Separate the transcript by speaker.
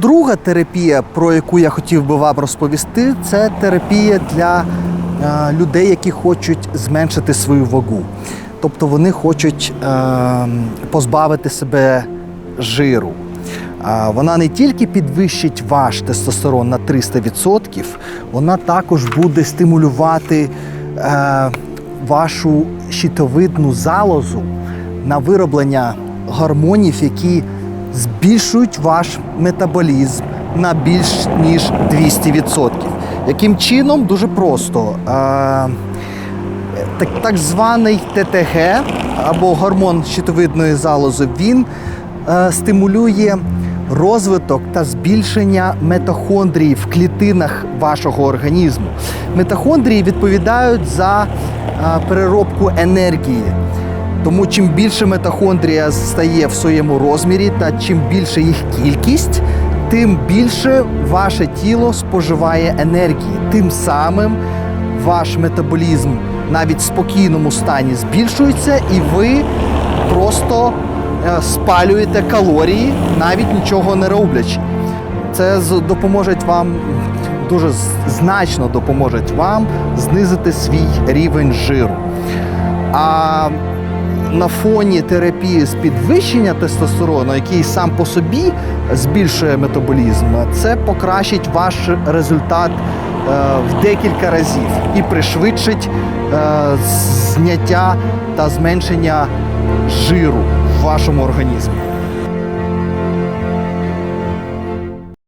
Speaker 1: Друга терапія, про яку я хотів би вам розповісти, це терапія для е, людей, які хочуть зменшити свою вагу. Тобто вони хочуть е, позбавити себе жиру. А Вона не тільки підвищить ваш тестостерон на 300%, вона також буде стимулювати е, вашу щитовидну залозу на вироблення гормонів, які збільшують ваш метаболізм на більш ніж 200%. Яким чином? Дуже просто. Е, так, так званий ТТГ або гормон щитовидної залози, він е, стимулює розвиток та збільшення митохондрій в клітинах вашого організму. Митохондрії відповідають за е, переробку енергії. Тому чим більше митохондрія стає в своєму розмірі, та чим більше їх кількість, тим більше ваше тіло споживає енергії. Тим самим ваш метаболізм навіть в спокійному стані збільшується, і ви просто е, спалюєте калорії, навіть нічого не роблячи. Це допоможе вам дуже значно допоможе вам знизити свій рівень жиру. А на фоні терапії з підвищення тестостерону, який сам по собі збільшує метаболізм, це покращить ваш результат е, в декілька разів і пришвидшить е, зняття та зменшення жиру в вашому організмі.